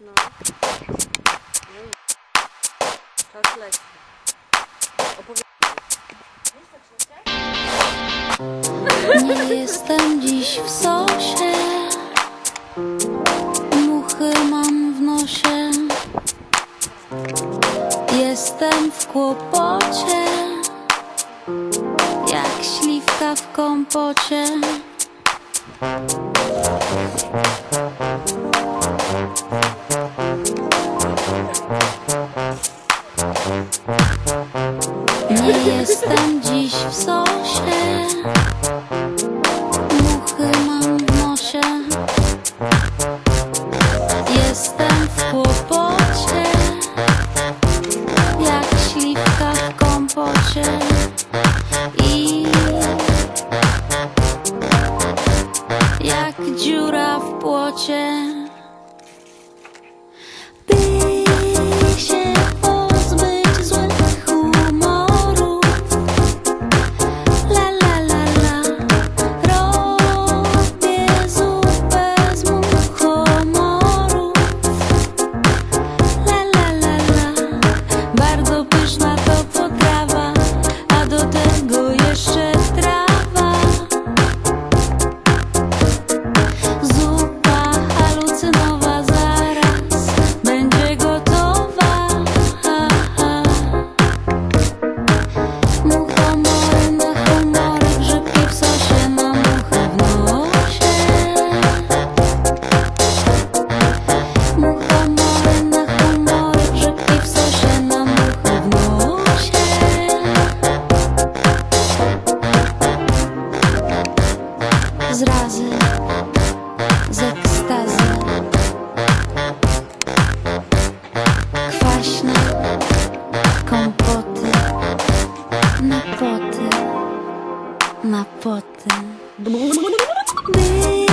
No. Czas leci. Nie jestem dziś w sosie Muchy mam w nosie Jestem w kłopocie Jak śliwka w kompocie Nie jestem dziś w sosie. Muchy mam w nosie. Jestem w kłopocie. Jak śliwka w kompocie. I Jak dziura w płocie Mapote, mapote.